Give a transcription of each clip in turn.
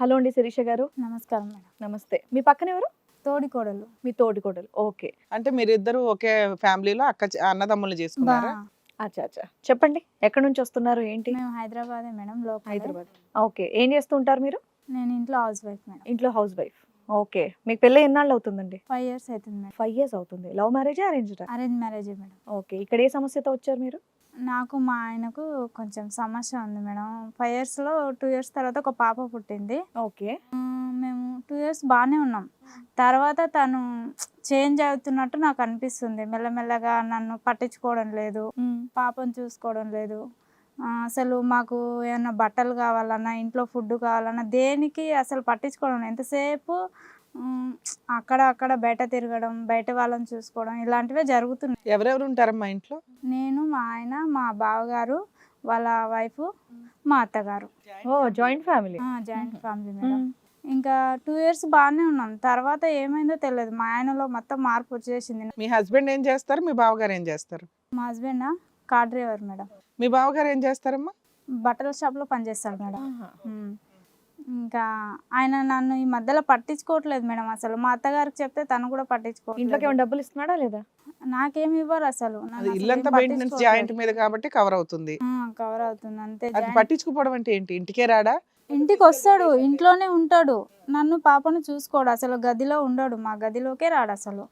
Hello అండి శిరీష గారు. నమస్కారం మేడం. నమస్తే. మీ పక్కన ఎవరు? తోడి కోడలు మీ తోటి కోడలు ఓకే. అంటే మీరిద్దరు ఒకే ఫ్యామిలీలో అక్క చె- అన్నదమ్ములు చేసుకున్నారా? అచ్చా అచ్చా. చెప్పండి ఎక్కడి నుంచి వస్తున్నారు ఏంటి? మేము హైదరాబాదే మేడం లోకల్ హైదరాబాద్. ఓకే. ఏం చేస్తుంటారు మీరు? నేను ఇంట్లో హౌస్ వైఫ్ మేడం. ఇంట్లో హౌస్ వైఫ్. ఓకే. మీకు పెళ్ళి ఎన్నాళ్ళు అవుతుందండి? ఫైవ్ ఇయర్స్ అవుతుంది ఫైవ్ ఇయర్స్ అవుతుంది. Love marriage arrange arrange marriage madam. Okay. ఇక్కడ ఏ సమస్యతో వచ్చారు మీరు? నాకు మా ఆయనకు కొంచెం సమస్య ఉంది మేడం. ఫైవ్ ఇయర్స్లో టూ ఇయర్స్ తర్వాత ఒక పాప పుట్టింది. ఓకే. మేము టూ ఇయర్స్ బాగానే ఉన్నాం. తర్వాత తను చేంజ్ అవుతున్నట్టు నాకు అనిపిస్తుంది. మెల్లమెల్లగా నన్ను పట్టించుకోవడం లేదు. పాపను చూసుకోవడం లేదు. అసలు మాకు ఏమన్నా బట్టలు కావాలన్నా ఇంట్లో ఫుడ్ కావాలన్నా దేనికి అసలు పట్టించుకోవడం. ఎంతసేపు అక్కడ అక్కడ బయట తిరగడం బయట వాళ్ళని చూసుకోవడం ఇలాంటివే జరుగుతున్నాయి. ఎవరెవరు ఉంటారమ్మా ఇంట్లో? నేను మా ఆయన మా బావగారు వాళ్ళ వైఫ్ మా అత్తగారు. ఓ joint family. Joint family madam. ఇంకా టూ ఇయర్స్ బాగానే ఉన్నాం. తర్వాత ఏమైందో తెలియదు. మా ఆయనలో మొత్తం మార్పు వచ్చేసింది. మీ హస్బెండ్ ఏం చేస్తారు? మీ బావగారు ఏం చేస్తారు? మా హస్బెండ్ కార్ డ్రైవర్ మేడం. మీ బావగారు ఏం చేస్తారమ్మా? బట్టల షాప్లో పనిచేస్తాడు మేడం. ఇంకా ఆయన నన్ను ఈ మధ్యలో పట్టించుకోవట్లేదు మేడం అసలు. మా అత్తగారికి చెప్తే తను కూడా ఇంట్లోకి పట్టించుకోవట్లేదు ఏమైనా డబ్బులు ఇస్తున్నాడా లేదా? నాకేమి ఇవ్వరు అసలు. అది ఇల్లంతా మెయింటెనెన్స్. జాయింట్ మీద కాబట్టి కవర్ అవుతుంది. కవర్ అవుతుంది. అంతే పట్టించుకోవడం అంటే ఏంటి? ఇంటికే రాడా? ఇంటికి వస్తాడు ఇంట్లోనే ఉంటాడు. నన్ను పాపను చూసుకోడు అసలు గదిలో ఉండడు మా గదిలోకే రాడు అసలు.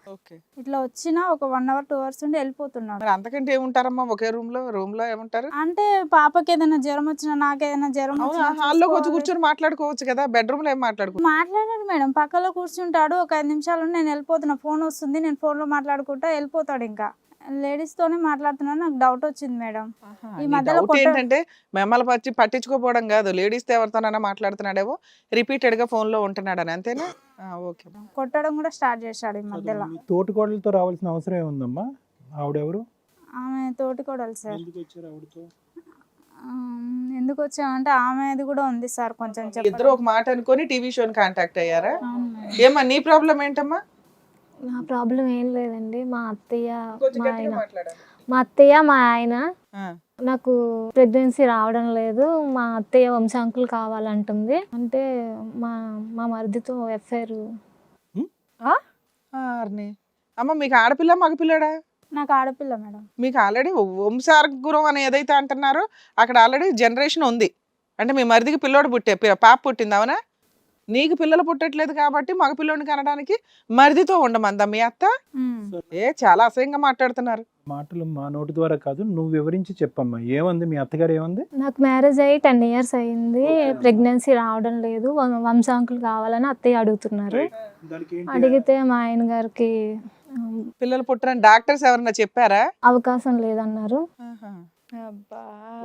ఇట్లా వచ్చినా ఒక వన్ అవర్ టూ అవర్స్ ఉండి వెళ్ళిపోతున్నాడు. అంతకంటే ఏముంటారమ్మా? ఒకే రూమ్లో రూమ్లో ఏముంటారు? అంటే పాపకి ఏదైనా జ్వరం వచ్చినా నాకేదైనా జ్వరం హాల్లోకి వచ్చి. కూర్చొని మాట్లాడుకోవచ్చు కదా బెడ్రూమ్లో ఏం మాట్లాడుకో? మాట్లాడాడు మేడం. పక్కలో కూర్చుంటాడు ఒక ఐదు నిమిషాలు నేను వెళ్ళిపోతున్నా. ఫోన్ వస్తుంది నేను phone లో మాట్లాడుకుంటా వెళ్ళిపోతాడు ఇంకా. లేడీస్ తోనే మాట్లాడుతున్నా నాకు డౌట్ వచ్చింది మేడం. ఈ మధ్యలో డౌట్ కొట్ట- ఏంటంటే మిమ్మల్ని పచ్చి పట్టించుకోపోవడం కాదు లేడీస్ ఎవరితోనైనా మాట్లాడుతున్నాడేమో రిపీటెడ్గా ఫోన్లో ఉంటున్నాడని అంతేనా? ఓకే. కొట్టడం కూడా స్టార్ట్ చేశాడు ఈ మధ్యలో. మీ తోటికోడలతో రావాల్సిన అవసరం ఏముందమ్మా? ఆవిడెవరు? ఆమె తోటి కొడాలి సార్. ఎందుకు వచ్చారు ఆవిడతో? ఆమ్, ఎందుకు వచ్చామంటే ఆమెది కూడా ఉంది సార్ కొంచెం చెప్పండి. ఇద్దరు ఒక మాట అనుకొని టీవీ షోని కాంటాక్ట్ అయ్యారా? అవును మేడం. ఏమా నీ ప్రాబ్లం ఏంటమ్మా? నా ప్రాబ్లం ఏం లేదండి. మా అత్తయ్య మా ఆయన మా అత్తయ్య మా ఆయన నాకు ప్రెగ్నెన్సీ రావడం లేదు. మా అత్తయ్య వంశాంకులు కావాలంటుంది. అంటే మా మా మరిదితో ఎఫ్ఐఆర్. అమ్మ మీకు ఆడపిల్ల మగపిల్లడా? నాకు ఆడపిల్ల మేడం. మీకు ఆల్రెడీ వంశార్గురం అని ఏదైతే అంటున్నారో అక్కడ ఆల్రెడీ జనరేషన్ ఉంది. అంటే మీ మరిదికి పిల్లోడు పుట్టే పాప పుట్టింది అవునా? నీకు పిల్లలు పుట్టట్లేదు కాబట్టి మగపిల్లోడిని కనడానికి మరిదితో ఉండమందా మీ అత్త. ఏ చాలా అసహ్యంగా మాట్లాడుతున్నారు. మాటలు మా నోటి ద్వారా కాదు నువ్వు వివరించి చెప్పమ్మా. ఏమంది మీ అత్తగారు ఏమంది? నాకు మ్యారేజ్ అయ్యి టెన్ ఇయర్స్ అయింది. ప్రెగ్నెన్సీ రావడం లేదు. వం- వంశాంకులు కావాలని అత్తయ్య అడుగుతున్నారు. అడిగితే మా ఆయన గారికి పిల్లలు పుట్టరని డాక్టర్స్ ఎవరన్నా చెప్పారా? అవకాశం లేదన్నారు.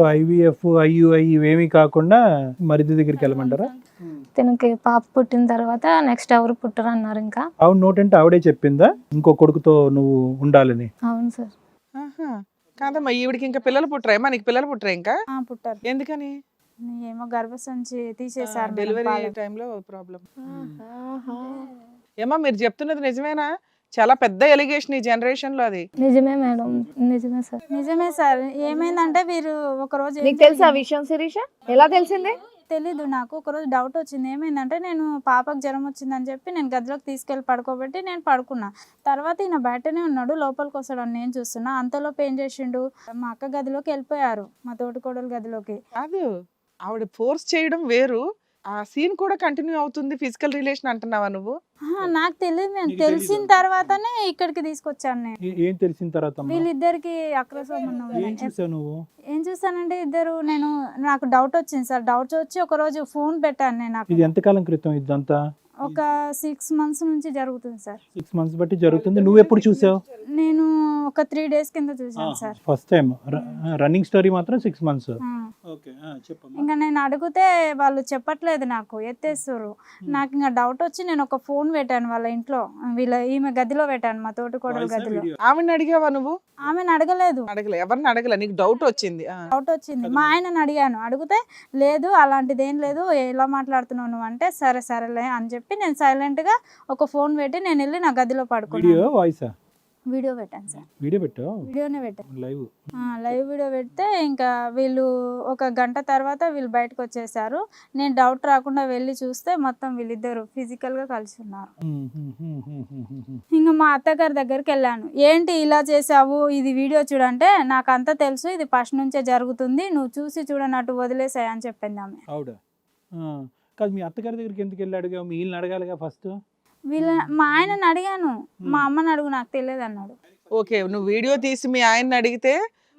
ఐవీఎఫ్ ఐయుఐ ఇవేమీ కాకుండా మరిది దగ్గరికి వెళ్ళమంటారా? తనకి పాప పుట్టిన తర్వాత నెక్స్ట్ ఎవరు పుట్టరు అన్నారు ఇంకా. ఆవిడ నోటంటే ఆవిడే చెప్పిందా? ఇంకో కొడుకుతో నువ్వు ఉండాలని. అవును సార్. ఆహా. కాదమ్మా ఈవిడికి ఇంకా పిల్లలు పుట్టరేమా నీకు పిల్లలు పుట్టరా ఇంకా? ఆ, పుట్టారు. ఎందుకని? ఏమో గర్భసంచి తీసేశారు డెలివరీ. టైంలో ప్రాబ్లం. ఏమా మీరు చెప్తున్నది నిజమేనా? చాలా పెద్ద ఎలిగేషన్ ఈ జనరేషన్లో అది. నిజమే మేడం. నిజమే సార్. నిజమే సార్. ఏమైందంటే వీరు ఒక రోజు నీకు తెలుసా? విషయం శిరీష? ఎలా తెలిసింది? తెలీదు నాకు. ఒక రోజు డౌట్ వచ్చింది. ఏమైందంటే నేను పాపకు జ్వరం వచ్చిందని చెప్పి నేను గదిలోకి తీసుకెళ్ళి పడుకోబెట్టి నేను పడుకున్నా. తర్వాత ఈయన బయటనే ఉన్నాడు. లోపలికి వస్తాడని నేను చూస్తున్నా. అంతలోపు ఏం చేసిండు? మా అక్క గదిలోకి వెళ్ళిపోయారు. మా తోటికోడలు గదిలోకి. కాదు. ఆవిడ ఫోర్స్ చేయడం వేరు. ఆ సీన్ కూడా కంటిన్యూ అవుతుంది ఫిజికల్ రిలేషన్ అంటున్నావా నువ్వు ఆహా, నాకు తెలియదు నేను నీకు తెలిసిన తెలీదా? తర్వాతనే ఇక్కడికి తీసుకొచ్చాను నేను ఏ- ఏం తెలిసిన తర్వాత అమ్మా? వీళ్ళిద్దరికి అక్ర సంబంధం ఏం. చూసావు నువ్వు ఏం చూసానంటే ఇద్దరు నేను నాకు డౌట్ వచ్చింది సార్ డౌట్ వచ్చి ఒక రోజు ఫోన్ పెట్టాను నేను ఇది అక్కడ. ఎంతకాలం క్రితం ఇదంతా ఒక సిక్స్ మంత్స్ నుంచి జరుగుతుంది సార్ సిక్స్ మంత్స్ బట్టి జరుగుతుంది నువ్వు ఎప్పుడు చూసావు నేను ఒక త్రీ డేస్ కింద చూసాను sir. First time running story మాత్రం సిక్స్ మంత్స్. ఓకే ఇంకా నేను అడిగితే వాళ్ళు చెప్పట్లేదు నాకు ఎత్తేస్తారు. నాకు ఇంకా డౌట్ వచ్చి నేను ఒక ఫోన్ పెట్టాను వాళ్ళ ఇంట్లో. వీళ్ళ ఈమె గదిలో పెట్టాను మా తోటి కోడలు గదిలో. ఆవిడని అడిగావా నువ్వు? ఆమెను అడగలేదు. అడగలే ఎవరిని అడగలే? నీకు డౌట్ వచ్చింది. డౌట్ వచ్చింది. మా ఆయనని అడిగాను. అడిగితే లేదు అలాంటిది ఏం లేదు ఎలా మాట్లాడుతున్నావు నువ్వు అంటే సరే సరేలే అని చెప్పి నేను సైలెంట్గా ఒక ఫోన్ పెట్టి నేను వెళ్ళి నా గదిలో పడుకున్నాను. వాయిసా వీడియో పెట్టాను సార్. వీడియో పెట్టావు? వీడియోనే పెట్టాను లైవ్. ఆ, లైవ్ వీడియో పెడితే ఇంకా వీళ్ళు ఒక గంట తర్వాత వీళ్ళు బయటకు వచ్చేసారు. నేను డౌట్ రాకుండా వెళ్ళి చూస్తే మొత్తం వీళ్ళిద్దరు ఫిజికల్గా కలిసి ఉన్నారు. ఇంకా మా అత్తగారి దగ్గరికి వెళ్ళాను. ఏంటి ఇలా చేసావు? ఇది వీడియో చూడంటే నాకు అంతా తెలుసు ఇది ఫస్ట్ నుంచే జరుగుతుంది నువ్వు చూసి చూడనట్టు వదిలేసాయి అని చెప్పింది ఆమె. కాదు మీ అత్తగారి దగ్గరికి ఎందుకు వెళ్ళాడుగా? మీ వీళ్ళని అడగాలిగా ఫస్ట్? వీళ్ళ మా ఆయనని అడిగాను. మా అమ్మని అడుగు నాకు తెలియదు అన్నాడు. ఓకే నువ్వు వీడియో తీసి మీ ఆయన్ని అడిగితే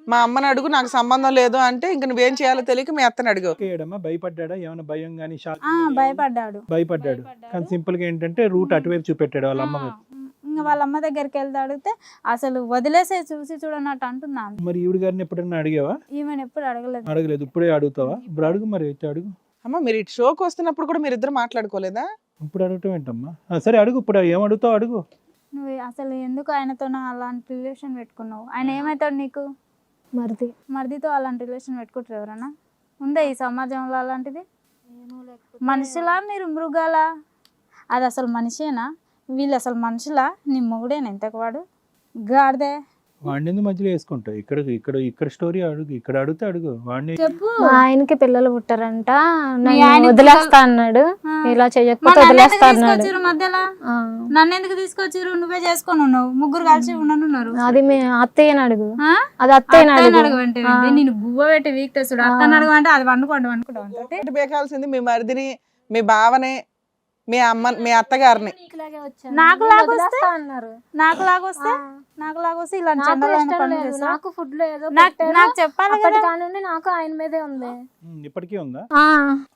మా అమ్మని అడుగు నాకు సంబంధం లేదు అంటే ఇంక నువ్వేం చేయాలో తెలియక మీ అత్తని అడుగు. ఏడమ్మా భయపడ్డాడా? ఏమైనా భయం కానీ షాక్ ఆ, భయపడ్డాడు. భయపడ్డాడు. కానీ సింపుల్గా ఏంటంటే రూట్ అటువైపు చూపెట్టాడు వాళ్ళ అమ్మ వైపు. ఇంకా వాళ్ళ అమ్మ దగ్గరికి వెళ్తే అడిగితే అసలు వదిలేసే చూసి చూడనట్టు అంటున్నా. ఆమె. మరి ఈవిడ గారిని ఎప్పుడన్నా అడిగావా? ఈమెను ఎప్పుడు అడగలేదు. అడగలేదు ఇప్పుడే అడుగుతావా? ఇప్పుడు అడుగు మరి అయితే అడుగు. అమ్మ మీరు ఇటు షోకి వస్తున్నప్పుడు కూడా మీరు ఇద్దరు మాట్లాడుకోలేదా? ఇప్పుడు అడగటం ఏంటమ్మా? ఆ, సరే అడుగు ఇప్పుడు. ఏం అడుగుతావు? అడుగు. నువ్వు అసలు ఎందుకు ఆయనతో అలాంటి రిలేషన్ పెట్టుకున్నావు? ఆయన ఏమవుతాడు నీకు? మరిది. మరిదితో అలాంటి రిలేషన్ పెట్టుకుంటారు ఎవరన్నా? ఉందా ఈ సమాజంలో అలాంటిది? మనుషులా మీరు మృగాలా? అది అసలు మనిషేనా? వీళ్ళు అసలు మనుషులా? నీ మొగుడేనా ఇంతకు వాడు గాడిదే. వాడిని ఎందుకు మధ్యలో వేసుకుంటావు? ఇక్కడ ఇక్కడ ఇక్కడ స్టోరీ అడుగు ఇక్కడ అడిగితే అడుగు. వాడిని చెప్పు. మా ఆయనకి పిల్లలు పుట్టారంట. నన్ను వదిలేస్తా అన్నాడు. ఇలా ఎందుకు వదిలేస్తా అన్నాడు. మధ్యలో. నన్ను ఎందుకు తీసుకొచ్చిర్రు నువ్వే చేసుకొని ఉన్నావు. ముగ్గురు కలిసి ఉండనున్నారు. అది మీ అత్తయ్యని అడుగు. ఆ? అది అత్తయ్యని అత్తని అడుగు. ఏంటి? నేను గువ్వ పెట్టి వీక్ తెస్తుడు అత్తని అడగమంటే అది వండుకోండి వండుకుంటాం బేకాల్సింది మీ మరిదిని మీ బావని మీ అమ్మ మీ అత్తగారిని. నాకు లాగా వస్తే? వదిలేస్తా అన్నారు. నాకు లాగొస్తే? నాకు లాగొస్తే ఇలా నాకు లేదు. ఫుడ్లో ఏదో నాకు చెప్పాలి కానుండి నాకు ఆయన మీదే ఉంది. ఇప్పటికీ ఉందా? ఆ.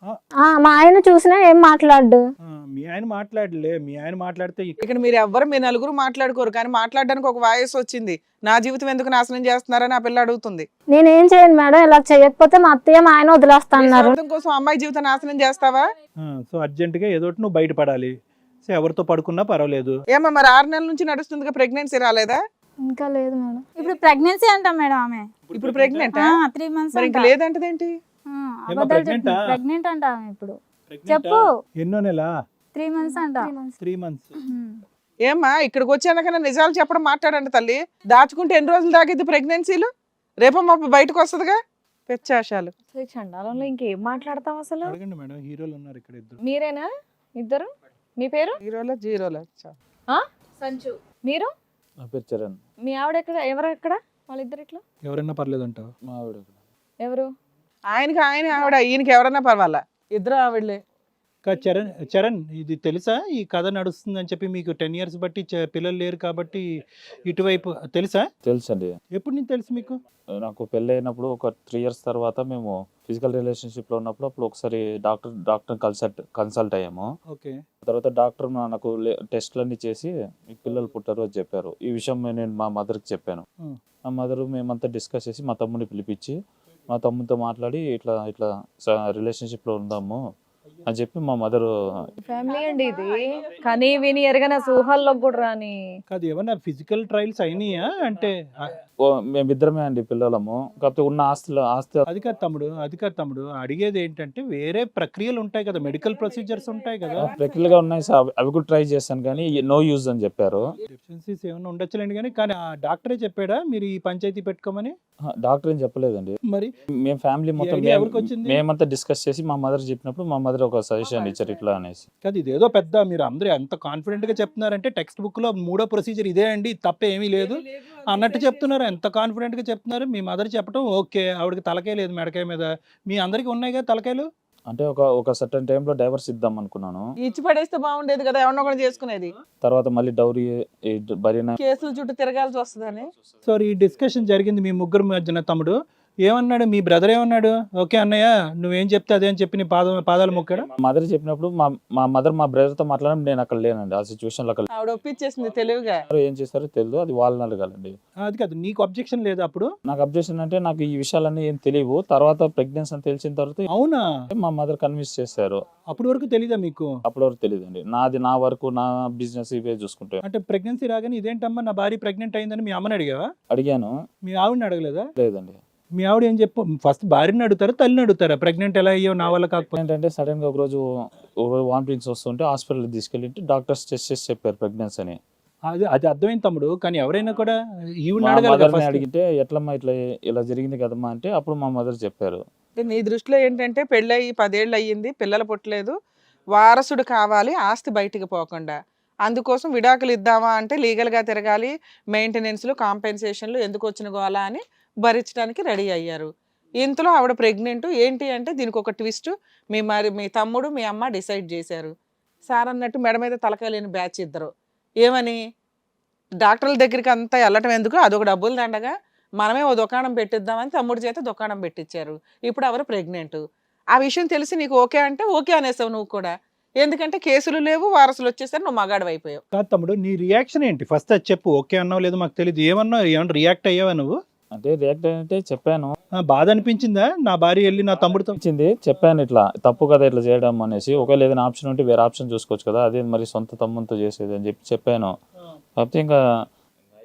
ఆ. ఆ, మా ఆయన చూసినా ఏం మాట్లాడు ఆ, మీ ఆయన మాట్లాడలే. మీ ఆయన మాట్లాడితే ఇక్కడ ఇక్కడ మీరు ఎవ్వరు మీ నలుగురు మాట్లాడుకోరు కానీ మాట్లాడడానికి ఒక వాయిస్ వచ్చింది. నా జీవితం ఎందుకు నాశనం చేస్తున్నారని ఆ పిల్ల అడుగుతుంది. నేనేం చేయను మేడం ఇలా చేయకపోతే మా అత్తయ్య మా ఆయన వదిలేస్తా నీ అన్నారు స్వార్థం కోసం అమ్మాయి జీవితం నాశనం చేస్తావా? సో అర్జెంటుగా ఏదో ఒకటి నువ్వు బయటపడాలి. సో ఎవరితో పడుకున్నా పర్వాలేదు. ఏమో మరి ఆరు నెలల నుంచి నడుస్తుందిగా ప్రెగ్నెన్సీ రాలేదా? ఇంకా లేదు మేడం. ఇప్పుడు ప్రెగ్నెన్సీ అంటాం మేడం ఆమె. ఇప్పుడు ప్రెగ్నెంట్ త్రీ మంత్స్ మరి ఇంక లేదంటదేంటి? ఏమ్మా, pregnant ఆ? ప్రెగ్నెంట్ అంట ఆమె ఇప్పుడు. చెప్పు? ఎన్నో నెల? త్రీ మంత్స్ అంట. Three months. ఏమ్మా ఇక్కడికి వచ్చాకన్నా నిజాలు చెప్పడం మాట్లాడండి తల్లి. దాచుకుంటే ఎన్ని రోజులు దాకిద్ది ప్రెగ్నెన్సీలు రేపో మా బయటకు వస్తుందిగా? పెచ్చాశాలు. అసలు చండాలంలో ఇంకేం మాట్లాడతాం అసలు? అడగండి మేడం హీరోలు ఉన్నారు ఇక్కడ ఇద్దరు. మీరేనా? ఇద్దరు? మీ పేరు? జీరోలో జీరోలో ఆ? సంచు మీరు? నా పేరు చరణ్. మీ ఆవిడ ఎక్కడ? ఎవరు ఎక్కడ? వాళ్ళిద్దరు ఇట్లా ఎవరైనా పర్లేదు అంటావు మా ఆవిడ ఎవరు? ఆయనకి ఆయన ఆవిడ ఈయనకి ఎవరన్నా పర్వాలా? ఇద్దరు ఆవిడలే. చరణ్ చరణ్ ఇది తెలుసా? ఈ కథ నడుస్తుంది అని చెప్పి మీకు టెన్ ఇయర్స్ బట్టి పిల్లలు లేరు కాబట్టి ఇటువైపు తెలుసా? తెలుసు అండి ఎప్పుడు నీకు తెలుసు మీకు? నాకు పెళ్ళి అయినప్పుడు ఒక త్రీ ఇయర్స్ తర్వాత మేము ఫిజికల్ రిలేషన్షిప్లో ఉన్నప్పుడు అప్పుడు ఒకసారి డాక్టర్ డాక్టర్ కన్సల్ట్ కన్సల్ట్ అయ్యాము. ఓకే. తర్వాత డాక్టర్ నాకు టెస్ట్లన్నీ చేసి మీకు పిల్లలు పుట్టారు అని చెప్పారు. ఈ విషయం నేను మా మదర్కి చెప్పాను. మా మదర్ మేమంతా డిస్కస్ చేసి మా తమ్ముని పిలిపించి మా తమ్ముతో మాట్లాడి ఇట్లా ఇట్లా రిలేషన్షిప్లో ఉందాము. అని చెప్పి మా మదర్ ఫ్యామిలీ అండి ఇది. కానీ విని ఎరగన ఊహల్లోకి కూడా రాని. కాదు ఏమన్నా ఫిజికల్ ట్రయల్స్ అయినాయా? అంటే మేమిద్దరమే అండి పిల్లలము. కాకపోతే ఉన్న ఆస్తులు ఆస్తి అది కాదు తమ్ముడు అది కాదు తమ్ముడు అడిగేది ఏంటంటే వేరే ప్రక్రియలు ఉంటాయి కదా మెడికల్ ప్రొసీజర్స్ ఉంటాయి కదా. రెగ్యులర్గా ఉన్నాయి సార్ అవి కూడా ట్రై చేశాను కానీ నో యూజ్ అని చెప్పారు. డెఫిషియన్సీస్ ఏమైనా ఉండొచ్చులేండి కానీ కానీ ఆ డాక్టరే చెప్పాడా మీరు ఈ పంచాయతీ పెట్టుకోమని? డాక్టర్ ఏం చెప్పలేదండి. మరి? మేము ఫ్యామిలీ మొత్తం మేము-? మేమంతా డిస్కస్ చేసి మా మదర్ చెప్పినప్పుడు మా మదర్ ఒక సజెషన్ ఇచ్చారు ఇట్లా అనేసి. కాదు ఇదేదో పెద్ద మీరు అందరూ ఎంత కాన్ఫిడెంట్గా చెప్తున్నారంటే టెక్స్ట్ బుక్లో మూడో ప్రొసీజర్ ఇదే అండి తప్ప ఏమీ లేదు. అన్నట్టు చెప్తున్నారు. ఎంత కాన్ఫిడెంట్గా చెప్తున్నారు. మీ మదర్ చెప్పడం ఓకే. ఆవిడకి తలకాయ లేదు మెడకాయ మీద. మీ అందరికి ఉన్నాయి కదా తలకాయలు? అంటే ఒక ఒక సర్టన్ టైంలో డైవర్స్ ఇద్దాం అనుకున్నాను. ఇచ్చి పడేస్తే బాగుండేది కదా. ఎవరినో ఒకటి చేసుకునేది. తర్వాత మళ్ళీ డౌరీ భరిన కేసుల చుట్టూ తిరగాల్సి వస్తుందని. సో ఈ డిస్కషన్ జరిగింది మీ ముగ్గురు మధ్యన తమ్ముడు. ఏమన్నాడు? మీ బ్రదర్ ఏమన్నాడు? ఓకే అన్నయ్య నువ్వేం చెప్తే అదే అని చెప్పి నీ పాద పాదాలు మొక్కాడు? మా మదర్ చెప్పినప్పుడు మా మా మదర్ మా బ్రదర్తో మాట్లాడడం నేను అక్కడ లేనండి. ఆ సిచ్యువేషన్లో అక్కడ ఆవిడ ఒప్పించేసింది తెలివిగా. ఎవరు ఏం చేస్తారో తెలియదు అది వాళ్ళని అడగాలండి. అది కాదు. నీకు అబ్జెక్షన్ లేదు అప్పుడు? నాకు అబ్జెక్షన్ అంటే నాకు ఈ విషయాలన్నీ ఏం తెలియవు. తర్వాత ప్రెగ్నెన్సీ అని తెలిసిన తర్వాత అవునా? మా మదర్ కన్విన్స్ చేశారు. అప్పటి వరకు తెలీదా మీకు? అప్పటి వరకు తెలియదండి నాది నా వరకు నా బిజినెస్ ఇవే చూసుకుంటే అంటే ప్రెగ్నెన్సీ రాగానే ఇదేంటమ్మా? నా భార్య ప్రెగ్నెంట్ అయిందని మీ అమ్మని అడిగావా? అడిగాను. మీ ఆవిడని అడగలేదా? లేదండి. మీ ఆవిడ ఏం చెప్పు ఫస్ట్ భార్యని అడుగుతారా తల్లిని అడుగుతారా? ప్రెగ్నెంట్ ఎలా అయ్యో నా వల్ల కాకపోతే? ఏంటంటే సడన్గా ఒకరోజు వామిటింగ్స్ వస్తుంటే హాస్పిటల్ తీసుకెళ్ళి డాక్టర్స్ టెస్ట్ చేసి చెప్పారు ప్రెగ్నెన్సీ అని. అది అది అర్థమైంది తమ్ముడు కానీ ఎవరైనా కూడా ఈవిడ. అడిగితే ఎట్లమ్మా ఇట్లా ఇలా జరిగింది కదమ్మా అంటే అప్పుడు మా మదర్ చెప్పారు. అంటే నీ దృష్టిలో ఏంటంటే పెళ్ళయి పదేళ్ళు అయ్యింది పిల్లలు పుట్టలేదు వారసుడు కావాలి ఆస్తి బయటికి పోకుండా. అందుకోసం విడాకులు ఇద్దామా అంటే లీగల్గా తిరగాలి మెయింటెనెన్స్లు కాంపెన్సేషన్లు ఎందుకు వచ్చిన గోలా అని భరించడానికి రెడీ అయ్యారు. ఇంతలో ఆవిడ ప్రెగ్నెంట్. ఏంటి అంటే దీనికి ఒక ట్విస్ట్. మీ మరి మీ తమ్ముడు మీ అమ్మ డిసైడ్ చేశారు. సార్ అన్నట్టు మెడ మీద తలకాయ లేని బ్యాచ్ ఇద్దరు. ఏమని? డాక్టర్ల దగ్గరికి అంతా వెళ్ళటం ఎందుకు? అదొక డబ్బులు దండగా. మనమే ఓ దుకాణం పెట్టిద్దామని తమ్ముడి చేత దుకాణం పెట్టించారు ఇప్పుడు ఎవరు ప్రెగ్నెంట్? ఆ విషయం తెలిసి నీకు ఓకే అంటే ఓకే అనేసావు నువ్వు కూడా. ఎందుకంటే కేసులు లేవు వారసులు వచ్చేసరి నువ్వు మగాడు అయిపోయావు. కాదు తమ్ముడు నీ రియాక్షన్ ఏంటి? ఫస్ట్ అది చెప్పు ఓకే అన్నావు లేదు మాకు తెలియదు ఏమన్నావు? ఏమన్నా రియాక్ట్ అయ్యావా నువ్వు? అంటే రియాక్ట్ అంటే చెప్పాను. బాధ అనిపించిందా? నా భార్య వెళ్ళి నా తమ్ముడితో ఇచ్చింది చెప్పాను ఇట్లా తప్పు కదా ఇట్లా చేయడం అనేసి. ఒకవేళ ఏదైనా ఆప్షన్ ఉంటే వేరే ఆప్షన్ చూసుకోవచ్చు కదా. అదే మరి సొంత తమ్ముతో చేసేది అని చెప్పి చెప్పాను. కాకపోతే ఇంకా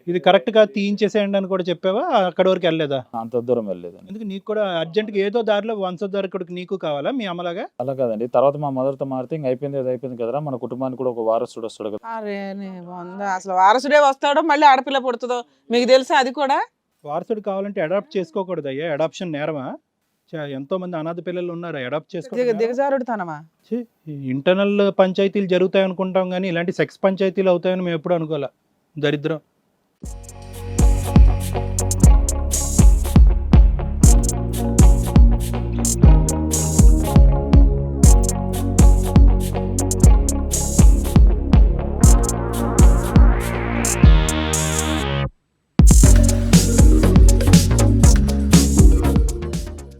ఇది కరెక్ట్గా తీయించేసేయండి అని కూడా చెప్పావా? అక్కడ వరకు వెళ్ళలేదా? అంత దూరం వెళ్ళలేదండి ఎందుకు? నీకు కూడా అర్జెంట్గా ఏదో దారిలో వంశోద్ధారకుడికి నీకు కావాలా? మీ అమ్మలాగా? అలా కాదండి. తర్వాత మా మదర్తో మారితే ఇంకా అయిపోయింది అది అయిపోయింది కదరా. మన కుటుంబానికి కూడా ఒక వారసుడు వస్తాడు కదా. అరే అసలు వారసుడే వస్తాడో మళ్ళీ ఆడపిల్ల పుడుతుందో? మీకు తెలుసా అది కూడా? వారసుడు కావాలంటే అడాప్ట్ చేసుకోకూడదు అయ్యా అడాప్షన్ నేరమా? ఎంతో మంది అనాథ పిల్లలు ఉన్నారు? అడాప్ట్ దిగ చేసుకో దిగజారుడు తనమా ఇంటర్నల్ పంచాయతీలు జరుగుతాయి అనుకుంటాం కానీ ఇలాంటి సెక్స్ పంచాయతీలు అవుతాయని మేము ఎప్పుడు అనుకోలే దరిద్రం.